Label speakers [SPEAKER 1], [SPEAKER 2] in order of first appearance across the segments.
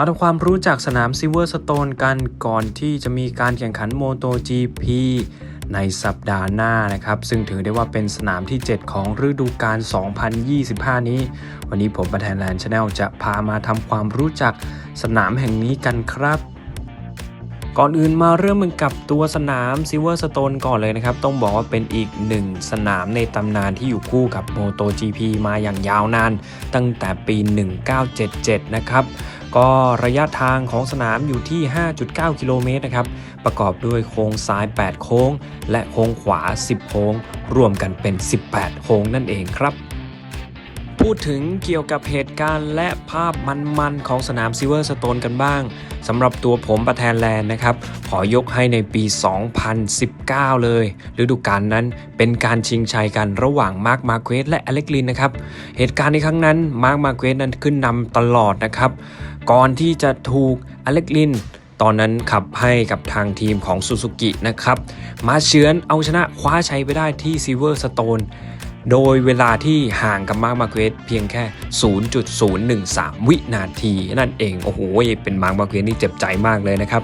[SPEAKER 1] มาทำความรู้จักสนามซิเวอร์สโตนกันก่อนที่จะมีการแข่งขันโมโต GP ในสัปดาห์หน้านะครับ ซึ่งถือได้ว่าเป็นสนามที่ 7 ของฤดูกาล 2025 นี้ วันนี้ผมประธานแลนด์ชาแนลจะพามาทำความรู้จักสนามแห่งนี้กันครับก่อนอื่นมาเริ่มกันกับตัวสนามซิเวอร์สโตนก่อนเลยนะครับ ต้องบอกว่าเป็นอีกหนึ่งสนามในตำนานที่อยู่คู่กับ MotoGP มาอย่างยาวนาน ตั้งแต่ปี 1977 นะครับ ก็ระยะทางของสนามอยู่ที่ 5.9 กิโลเมตรนะครับ ประกอบด้วยโค้งซ้าย 8 โค้ง และโค้งขวา 10 โค้ง รวมกันเป็น 18 โค้งนั่นเองครับ พูดถึงเกี่ยวกับเหตุการณ์และภาพมันๆ ของสนามซิเวอร์สโตนกันบ้างสำหรับตัวผมประแทนแลนด์นะครับ ขอยกให้ในปี 2019 เลยฤดูกาลนั้นเป็นการชิงชัยกันระหว่างมาร์คมาเควสและอเล็กลินนะครับ เหตุการณ์ในครั้งนั้นมาร์คมาเควสนั้นขึ้นนำตลอดนะครับ ก่อนที่จะถูกอเล็กลินตอนนั้นขับให้กับทางทีมของซูซูกินะครับ มาเฉือนเอาชนะคว้าชัยไปได้ที่ซิเวอร์สโตน โดยเวลาที่ห่างกับมาร์คมาเควสเพียงแค่ 0.013 วินาทีนั่นเอง โอ้โห เป็นมาร์คมาเควสนี่เจ็บใจมากเลยนะครับ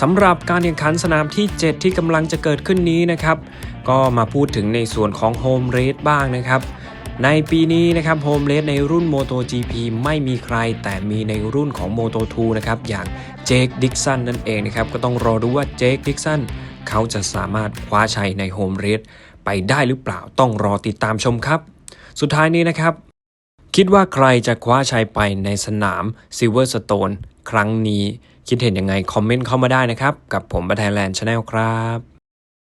[SPEAKER 1] สำหรับการแข่งขันสนามที่ 7 ที่กำลังจะเกิดขึ้นนี้นะครับ ก็มาพูดถึงในส่วนของโฮมเร e บ้างนะครับในปีนี้นะครับโฮมเร e ในรุ่น MotoGP ไม่มีใครแต่มีในรุ่นของ Moto2 นะครับอย่างเจคดิกสันนั่นเองนะครับก็ต้องรอดูว่าเจคดิกสัน เขาจะสามารถคว้าชัยในโฮมเรสไปได้หรือเปล่าต้องรอติดตามชมครับ สุดท้ายนี้นะครับ คิดว่าใครจะคว้าชัยไปในสนามซิลเวอร์สโตนครั้งนี้ คิดเห็นยังไง คอมเมนต์เข้ามาได้นะครับ กับผมประธานแลนด์ชาแนลครับ